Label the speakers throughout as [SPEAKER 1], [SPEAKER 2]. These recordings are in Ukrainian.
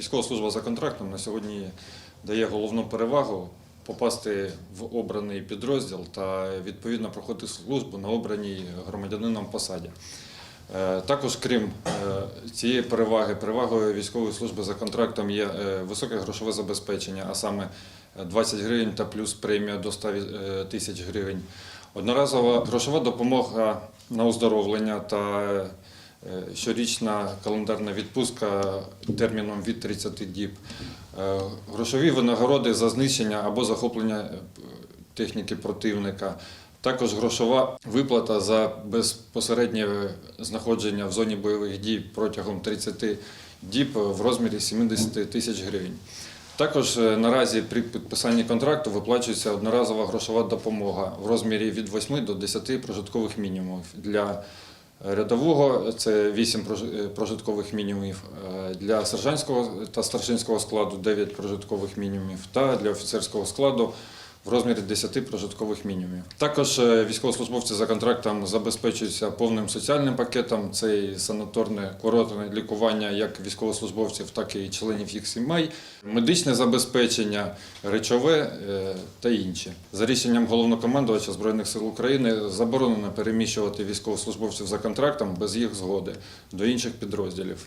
[SPEAKER 1] військова служба за контрактом на сьогодні дає головну перевагу попасти в обраний підрозділ та відповідно проходити службу на обраній громадянином посаді. Е, Також, крім е, цієї переваги, перевагою військової служби за контрактом є е, високе грошове забезпечення, а саме е, 20 гривень та плюс премія до 100 е, тисяч гривень. Одноразова грошова допомога на оздоровлення та щорічна календарна відпустка терміном від 30 діб. Е, Грошові винагороди за знищення або захоплення е, техніки противника. Також грошова виплата за безпосереднє знаходження в зоні бойових дій протягом 30 діб в розмірі 70 тисяч гривень. Також е, наразі при підписанні контракту виплачується одноразова грошова допомога в розмірі від 8 до 10 прожиткових мінімумів. Для рядового це 8 прожи- е, прожиткових мінімумів, е, для сержантського та старшинського складу 9 прожиткових мінімумів та для офіцерського складу в розмірі 10 прожиткових мінімумів. Також е, військовослужбовці за контрактом забезпечуються повним соціальним пакетом. Це і санаторне курортне лікування як військовослужбовців, так і членів їх сімей, медичне забезпечення, речове е, та інші. За рішенням головнокомандувача Збройних сил України заборонено переміщувати військовослужбовців за контрактом без їх згоди до інших підрозділів.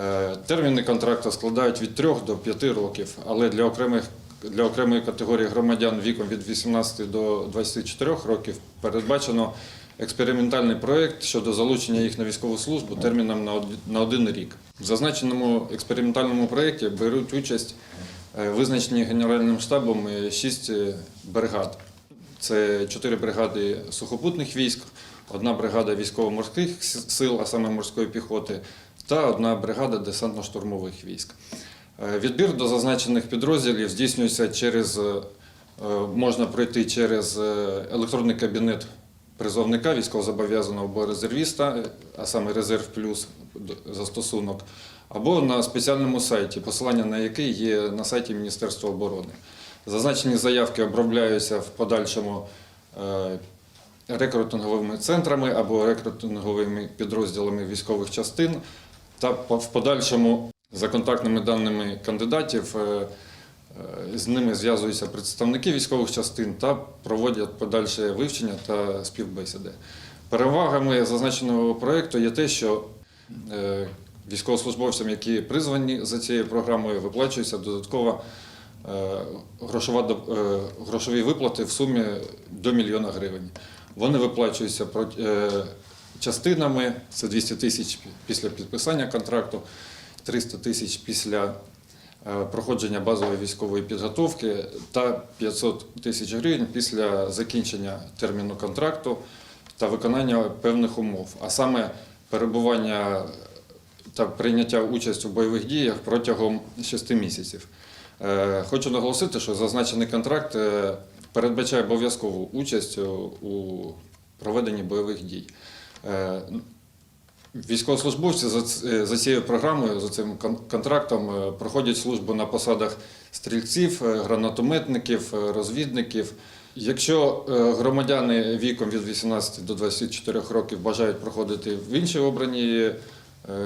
[SPEAKER 1] Е, Терміни контракту складають від 3 до 5 років, але для окремих для окремої категорії громадян віком від 18 до 24 років передбачено експериментальний проєкт щодо залучення їх на військову службу терміном на один рік. В зазначеному експериментальному проєкті беруть участь е, визначені Генеральним штабом 6 бригад. Це чотири бригади сухопутних військ, одна бригада військово-морських сил, а саме морської піхоти, та одна бригада десантно-штурмових військ. Е, Відбір до зазначених підрозділів здійснюється через, е, е, можна пройти через електронний кабінет призовника військовозобов'язаного або резервіста, а саме резерв плюс застосунок, або на спеціальному сайті, посилання на який є на сайті Міністерства оборони. Зазначені заявки обробляються в подальшому рекрутинговими центрами або рекрутинговими підрозділами військових частин та в подальшому за контактними даними кандидатів. е, е, З ними зв'язуються представники військових частин та проводять подальше вивчення та співбесіди. Перевагами зазначеного проєкту є те, що е, військовослужбовцям, які призвані за цією програмою, виплачується додаткова грошова, грошові виплати в сумі до мільйона гривень. Вони виплачуються частинами, це 200 тисяч після підписання контракту, 300 тисяч після е, проходження базової військової підготовки та 500 тисяч гривень після закінчення терміну контракту та виконання певних умов, а саме перебування та прийняття участі у бойових діях протягом 6 місяців. Е, Хочу наголосити, що зазначений контракт е, передбачає обов'язкову участь у- у проведенні бойових дій. Е, Військовослужбовці за, за цією програмою, за цим кон- контрактом е, проходять службу на посадах стрільців, е, гранатометників, е, розвідників. Якщо е, громадяни віком від 18 до 24 років бажають проходити в іншій обраній е,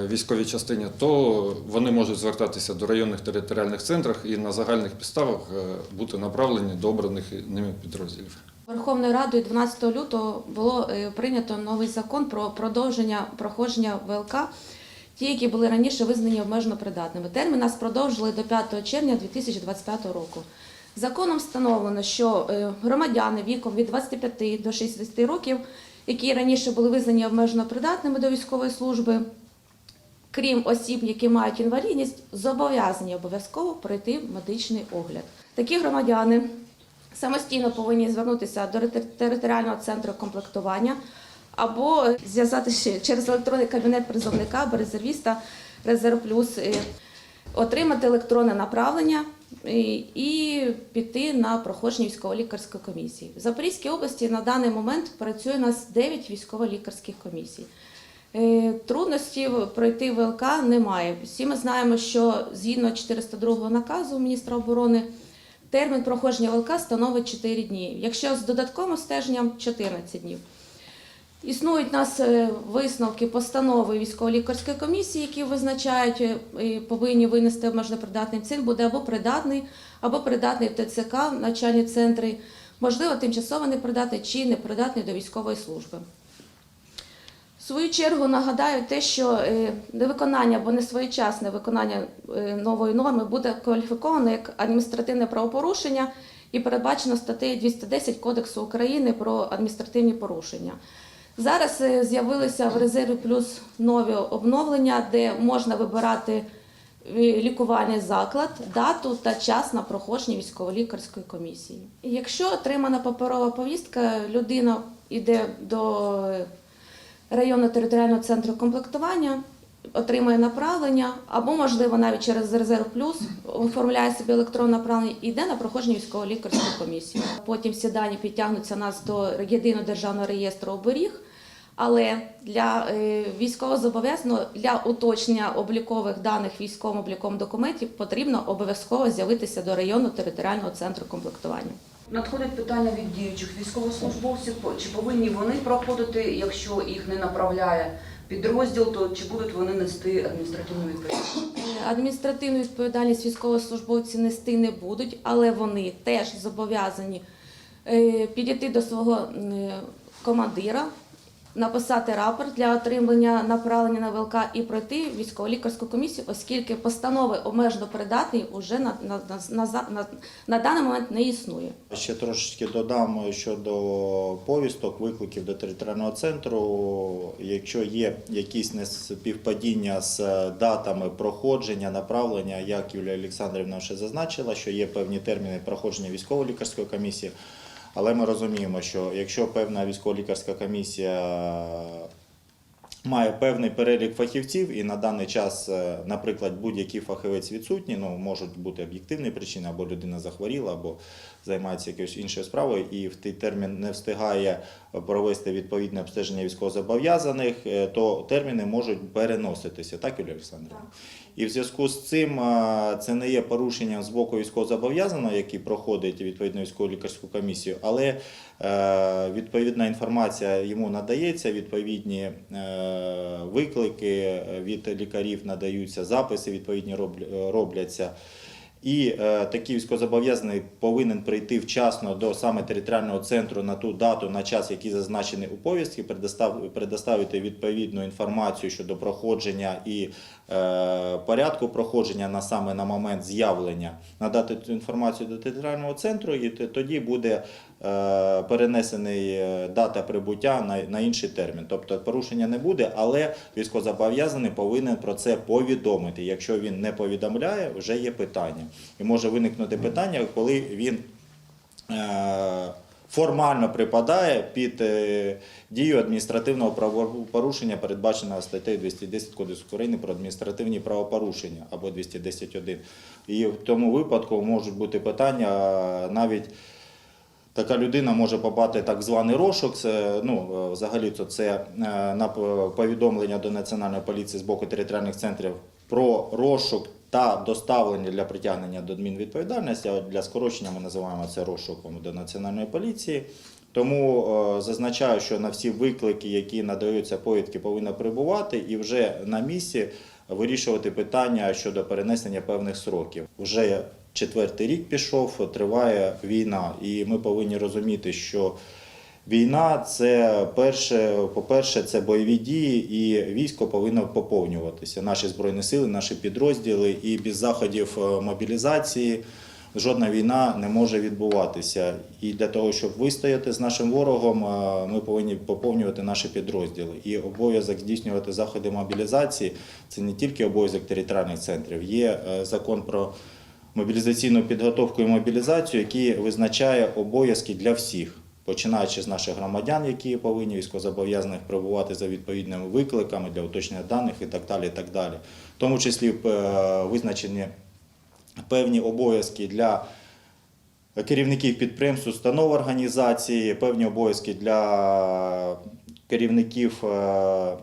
[SPEAKER 1] військовій частині, то вони можуть звертатися до районних територіальних центрів і на загальних підставах е, бути направлені до обраних ними підрозділів.
[SPEAKER 2] Верховною Радою 12 лютого було е, прийнято новий закон про продовження проходження ВЛК, ті, які були раніше визнані обмежено придатними. Термін нас продовжили до 5 червня 2025 року. Законом встановлено, що е, громадяни віком від 25 до 60 років, які раніше були визнані обмежено придатними до військової служби, крім осіб, які мають інвалідність, зобов'язані обов'язково пройти медичний огляд. Такі громадяни самостійно повинні звернутися до територіального центру комплектування або зв'язатися через електронний кабінет призовника або резервіста Резерв Плюс, отримати електронне направлення і піти на проходження військово-лікарської комісії. В Запорізькій області на даний момент працює у нас 9 військово-лікарських комісій. Е, Трудностів пройти ВЛК немає. Всі ми знаємо, що згідно 402 наказу міністра оборони термін проходження ВЛК становить 4 дні. Якщо з додатковим стеженням 14 днів. Існують у нас е, висновки постанови військово-лікарської комісії, які визначають е, повинні винести обмежено придатний цін, буде або придатний, або придатний в ТЦК, навчальні центри, можливо, тимчасово непридатний чи непридатний до військової служби. Свою чергу нагадаю те, що е, невиконання або несвоєчасне виконання е, нової норми буде кваліфіковано як адміністративне правопорушення і передбачено статтею 210 Кодексу України про адміністративні порушення. Зараз е, з'явилися в резерві плюс нові обновлення, де можна вибирати лікувальний заклад, дату та час на проходження військово-лікарської комісії. Якщо отримана паперова повістка, людина йде до районного територіального центру комплектування, отримує направлення, або, можливо, навіть через резерв плюс оформляє собі електронне направлення і йде на проходження військово-лікарської комісії. Потім всі дані підтягнуться нас до єдиного державного реєстру оберіг. Але для е, військовозобов'язаного для уточнення облікових даних військовим обліковим документів потрібно обов'язково з'явитися до районного територіального центру комплектування.
[SPEAKER 3] Надходить питання від діючих військовослужбовців, чи повинні вони проходити, якщо їх не направляє підрозділ, то чи будуть вони нести адміністративну відповідальність?
[SPEAKER 2] Е, Адміністративну відповідальність військовослужбовці нести не будуть, але вони теж зобов'язані е, підійти до свого командира, написати рапорт для отримання направлення на ВЛК і пройти військово-лікарську комісію, оскільки постанови обмежено придатний уже на, на, на, на, на, даний момент не існує.
[SPEAKER 4] Ще трошечки додам щодо повісток, викликів до територіального центру. Якщо є якісь неспівпадіння з датами проходження, направлення, як Юлія Олександрівна вже зазначила, що є певні терміни проходження військово-лікарської комісії. Але ми розуміємо, що якщо певна військово-лікарська комісія має певний перелік фахівців, і на даний час, е, наприклад, будь-який фахівець відсутній, ну можуть бути об'єктивні причини, або людина захворіла, або займається якоюсь іншою справою, і в той термін не встигає провести відповідне обстеження військовозобов'язаних, е, то терміни можуть переноситися. Так, Юлія Олександрівна? І в зв'язку з цим е, це не є порушенням з боку військовозобов'язаного, який проходить відповідну військово-лікарську комісію, але е, відповідна інформація йому надається, відповідні виклики від лікарів надаються, записи відповідні роб- робляться. І е, такий військовозобов'язаний повинен прийти вчасно до саме територіального центру на ту дату, на час, який зазначений у повістці, предостав- предоставити відповідну інформацію щодо проходження і порядку проходження на саме на момент з'явлення, надати цю інформацію до територіального центру, і тоді буде е, перенесений е, дата прибуття на, інший термін. Тобто порушення не буде, але військовозобов'язаний повинен про це повідомити. Якщо він не повідомляє, вже є питання. І може виникнути питання, коли він е, формально припадає під е, дію адміністративного правопорушення, передбаченого статтею 210 Кодексу України про адміністративні правопорушення або 210.1. І в тому випадку можуть бути питання навіть. Така людина може попати так званий розшук. Це ну е, взагалі то це е, на повідомлення до національної поліції з боку територіальних центрів про розшук та доставлення для притягнення до адмінвідповідальності. А для скорочення ми називаємо це розшуком до національної поліції. Тому е, зазначаю, що на всі виклики, які надаються повідки, повинна прибувати і вже на місці вирішувати питання щодо перенесення певних сроків. Вже четвертий рік пішов, триває війна, і ми повинні розуміти, що війна це перше, по-перше, це бойові дії, і військо повинно поповнюватися. Наші збройні сили, наші підрозділи, і без заходів е, мобілізації. Жодна війна не може відбуватися. І для того, щоб вистояти з нашим ворогом, е, ми повинні поповнювати наші підрозділи. І обов'язок здійснювати заходи мобілізації це не тільки обов'язок територіальних центрів. Є е, закон про мобілізаційну підготовку і мобілізацію, який визначає обов'язки для всіх. Починаючи з наших громадян, які повинні військовозобов'язаних прибувати за відповідними викликами для уточнення даних і так далі. І так далі. В тому числі е, визначені певні обов'язки для керівників підприємств, установ організації, певні обов'язки для керівників е,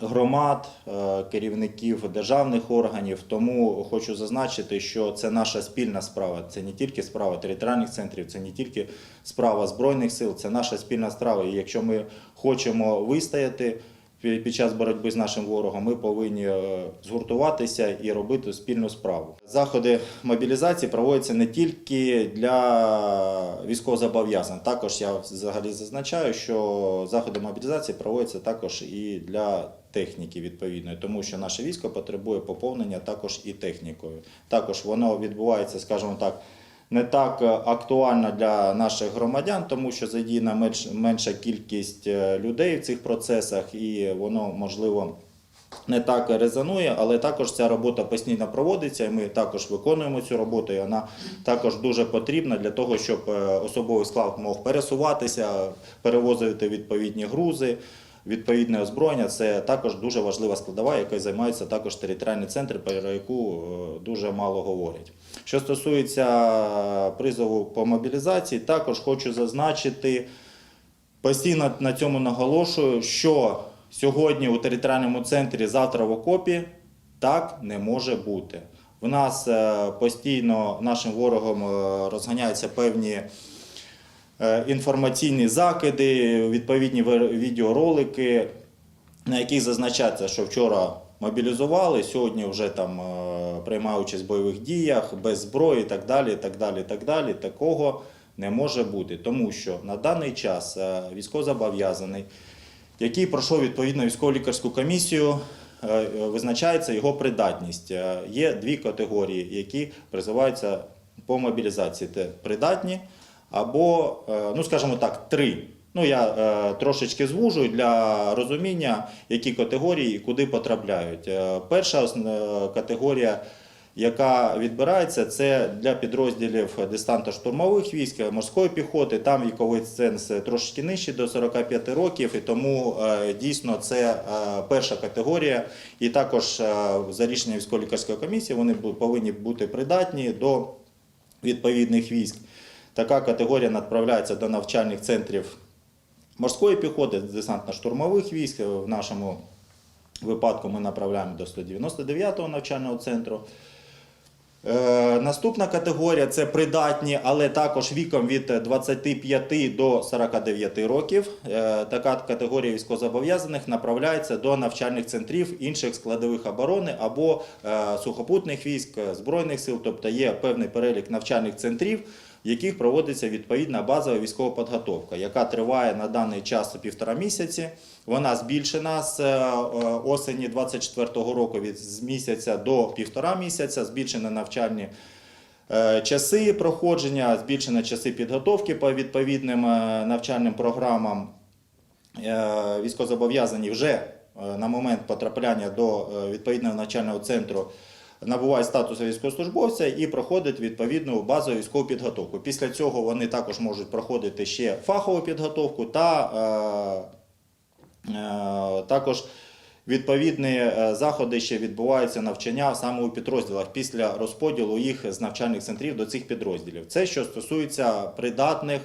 [SPEAKER 4] громад, е, керівників державних органів. Тому хочу зазначити, що це наша спільна справа. Це не тільки справа територіальних центрів, це не тільки справа збройних сил, це наша спільна справа. І якщо ми хочемо вистояти під час боротьби з нашим ворогом, ми повинні е, згуртуватися і робити спільну справу. Заходи мобілізації проводяться не тільки для військовозобов'язаних. Також я взагалі зазначаю, що заходи мобілізації проводяться також і для техніки відповідної, тому що наше військо потребує поповнення також і технікою. Також воно відбувається, скажімо так. Не так е, актуально для наших громадян, тому що задіяна менш, менша кількість е, людей в цих процесах, і воно можливо не так резонує, але також ця робота постійно проводиться, і ми також виконуємо цю роботу. І вона також дуже потрібна для того, щоб е, особовий склад мог пересуватися, перевозити відповідні грузи. Відповідне озброєння це також дуже важлива складова, якою займаються також територіальні центри, про яку е, дуже мало говорять. Що стосується призову по мобілізації, також хочу зазначити, постійно на цьому наголошую, що сьогодні у територіальному центрі, завтра в окопі так не може бути. В нас е, постійно нашим ворогом е, розганяються певні інформаційні закиди, відповідні відеоролики, на яких зазначається, що вчора мобілізували, сьогодні вже там е, участь в бойових діях, без зброї і так далі. так далі, так далі. Такого не може бути, тому що на даний час е, військовозобов'язаний, який пройшов відповідну військово-лікарську комісію, е, е, визначається його придатність. Е, Є дві категорії, які призиваються по мобілізації: це придатні або, е, ну скажімо так, три. Ну, я е, трошечки звужую для розуміння, які категорії і куди потрапляють. Е, перша е, категорія, яка відбирається, це для підрозділів десантно-штурмових військ, морської піхоти. Там віковий ценз трошки нижчий до 45 років, і тому е, дійсно це е, перша категорія. І також е, за рішенням військово-лікарської комісії вони повинні бути придатні до відповідних військ. Така категорія направляється до навчальних центрів морської піхоти, десантно-штурмових військ. В нашому випадку ми направляємо до 199-го навчального центру. Е, Наступна категорія це придатні, але також віком від 25 до 49 років. Е, Така категорія військовозобов'язаних направляється до навчальних центрів інших складових оборони або е, сухопутних військ, е, збройних сил, тобто є певний перелік навчальних центрів, в яких проводиться відповідна базова військова підготовка, яка триває на даний час півтора місяці. Вона збільшена з е, е, осені 24-го року від з місяця до півтора місяця, збільшені навчальні е, часи проходження, збільшені часи підготовки по відповідним навчальним програмам. Військовозобов'язані вже на момент потрапляння до відповідного навчального центру набувають статусу військовослужбовця і проходять відповідну базову військову підготовку. Після цього вони також можуть проходити ще фахову підготовку та е, е, також відповідні е, заходи ще відбуваються навчання саме у підрозділах після розподілу їх з навчальних центрів до цих підрозділів. Це що стосується придатних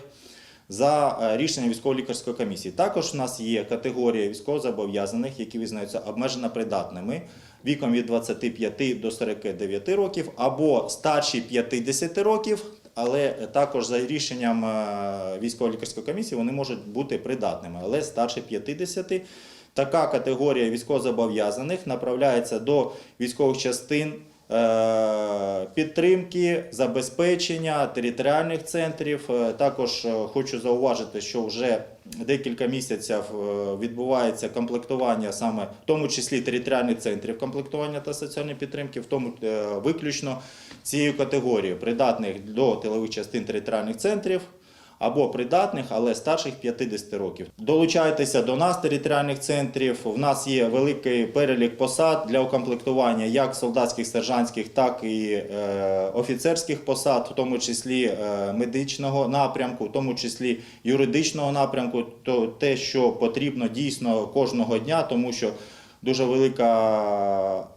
[SPEAKER 4] за е, рішенням військово-лікарської комісії. Також у нас є категорія військовозобов'язаних, які визнаються обмежено придатними віком від 25 до 49 років або старші 50 років. Але також за рішенням е, військово-лікарської комісії вони можуть бути придатними, але старше 50. Така категорія військовозобов'язаних направляється до військових частин підтримки, забезпечення територіальних центрів. Е, Також е, хочу зауважити, що вже декілька місяців е, відбувається комплектування саме в тому числі територіальних центрів комплектування та соціальної підтримки, в тому е, виключно цією категорією придатних до тилових частин територіальних центрів або придатних, але старших 50 років. Долучайтеся до нас, територіальних центрів. У нас є великий перелік посад для укомплектування як солдатських, сержантських, так і е, офіцерських посад, в тому числі е, медичного напрямку, в тому числі юридичного напрямку, то те, що потрібно дійсно кожного дня, тому що дуже велика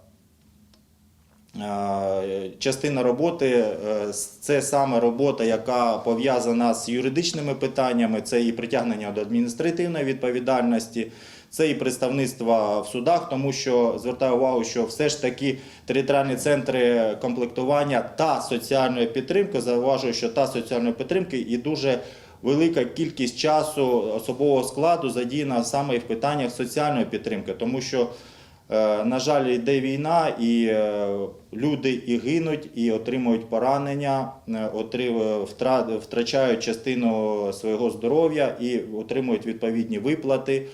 [SPEAKER 4] Частина роботи е, це саме робота, яка пов'язана з юридичними питаннями, це і притягнення до адміністративної відповідальності, Це і представництва в судах, тому що звертаю увагу, що все ж таки територіальні центри комплектування та соціальної підтримки зауважую, що та соціальної підтримки і дуже велика кількість часу особового складу задіяна саме в питаннях соціальної підтримки, тому що Е, На жаль, йде війна, і е, люди і гинуть, і отримують поранення, е, втрачають частину свого здоров'я і отримують відповідні виплати,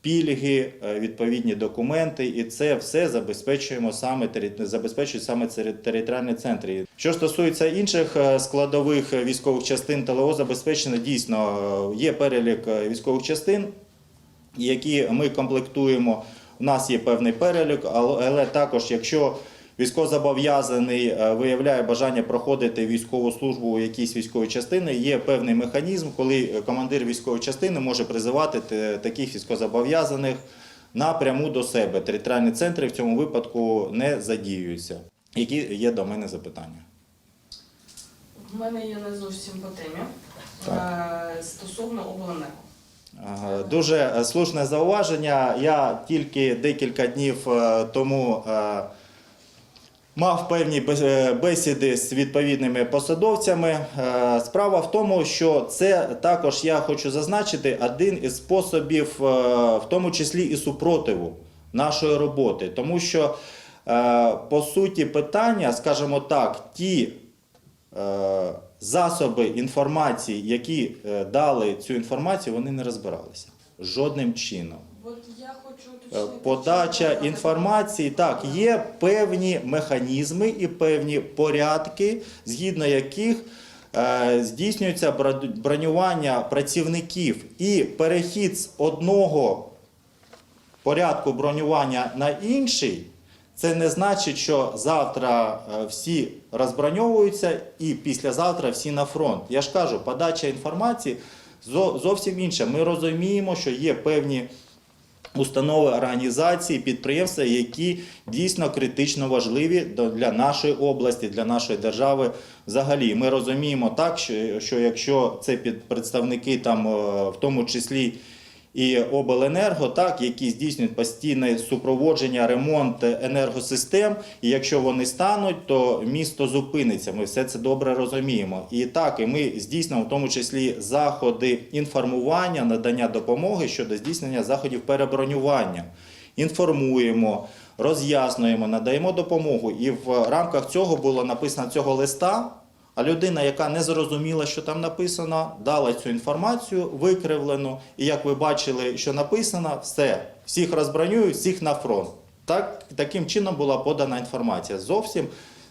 [SPEAKER 4] пільги, е, відповідні документи. І це все забезпечуємо саме забезпечують саме тери- територіальні центри. Що стосується інших е, складових військових частин, ТЛО забезпечено дійсно е, є перелік е, військових частин які ми комплектуємо. У нас є певний перелік, але також, якщо військовозобов'язаний е, виявляє бажання проходити військову службу у якійсь військовій частини, є певний механізм, коли командир військової частини може призивати таких військовозобов'язаних напряму до себе. Територіальні центри в цьому випадку не задіюються. Які є до мене запитання?
[SPEAKER 5] У мене є не зовсім по темі Е, стосовно обленерго.
[SPEAKER 4] Дуже е, слушне зауваження. Я тільки декілька днів е, тому е, мав певні бесіди з відповідними посадовцями. Справа в тому, що це також я хочу зазначити один із способів, в тому числі і супротиву нашої роботи, тому що по суті питання, скажімо так, ті засоби інформації, які е, дали цю інформацію, вони не розбиралися жодним чином.
[SPEAKER 5] От я хочу
[SPEAKER 4] Е. Подача інформації, так, є певні механізми і певні порядки, згідно яких е, здійснюється бронювання працівників і перехід з одного порядку бронювання на інший, це не значить, що завтра е, всі розброньовуються і післязавтра всі на фронт. Я ж кажу, подача інформації зовсім інша. Ми розуміємо, що є певні установи, організації, підприємства, які дійсно критично важливі для нашої області, для нашої держави взагалі. Ми розуміємо так, що, що якщо це представники там, е, в тому числі і обленерго, так, які здійснюють постійне супроводження, ремонт енергосистем. І якщо вони стануть, то місто зупиниться. Ми все це добре розуміємо. І так, і ми здійснюємо в тому числі заходи інформування, надання допомоги щодо здійснення заходів перебронювання. Інформуємо, роз'яснюємо, надаємо допомогу. І в рамках цього було написано цього листа. А людина, яка не зрозуміла, що там написано, дала цю інформацію викривлену. І як ви бачили, що написано, все, всіх розбронюють, всіх на фронт. Так, таким чином була подана інформація. Зовсім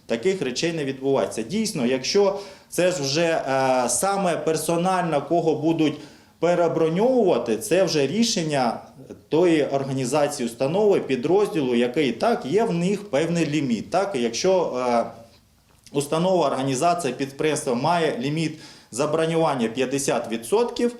[SPEAKER 4] таких речей не відбувається. Дійсно, якщо це ж вже е, саме персонально кого будуть переброньовувати, це вже рішення тої організації, установи, підрозділу, який так є в них певний ліміт. Так, якщо е, установа, організація, підприємство має ліміт забронювання 50%.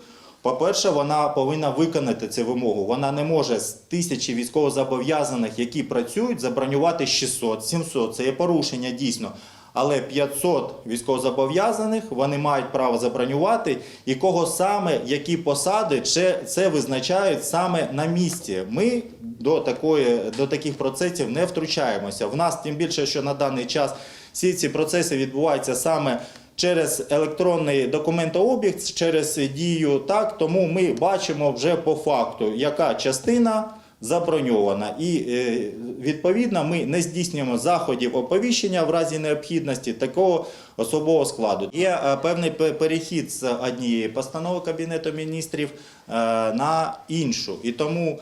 [SPEAKER 4] По-перше, вона повинна виконати цю вимогу. Вона не може з тисячі військовозобов'язаних, які працюють, забронювати 600, 700. Це є порушення дійсно. Але 500 військовозобов'язаних вони мають право забронювати, і кого саме, які посади, це, визначають саме на місці. Ми до, такої, до таких процесів не втручаємося. В нас тим більше, що на даний час всі ці процеси відбуваються саме через електронний документообіг, через дію. Так, тому ми бачимо вже по факту, яка частина заброньована. І е, відповідно ми не здійснюємо заходів оповіщення в разі необхідності такого особового складу. Є е, певний перехід з однієї постанови Кабінету міністрів е, на іншу. І тому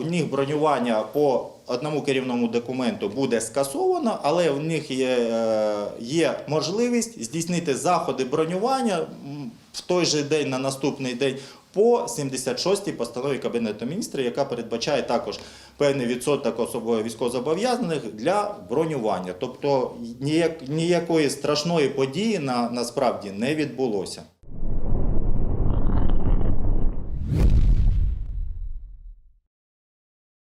[SPEAKER 4] у них бронювання по одному керівному документу буде скасовано, але в них є, є можливість здійснити заходи бронювання в той же день на наступний день по 76-й постанові Кабінету міністрів, яка передбачає також певний відсоток особових військовозобов'язаних для бронювання. Тобто ніяк, ніякої страшної події на, насправді не відбулося.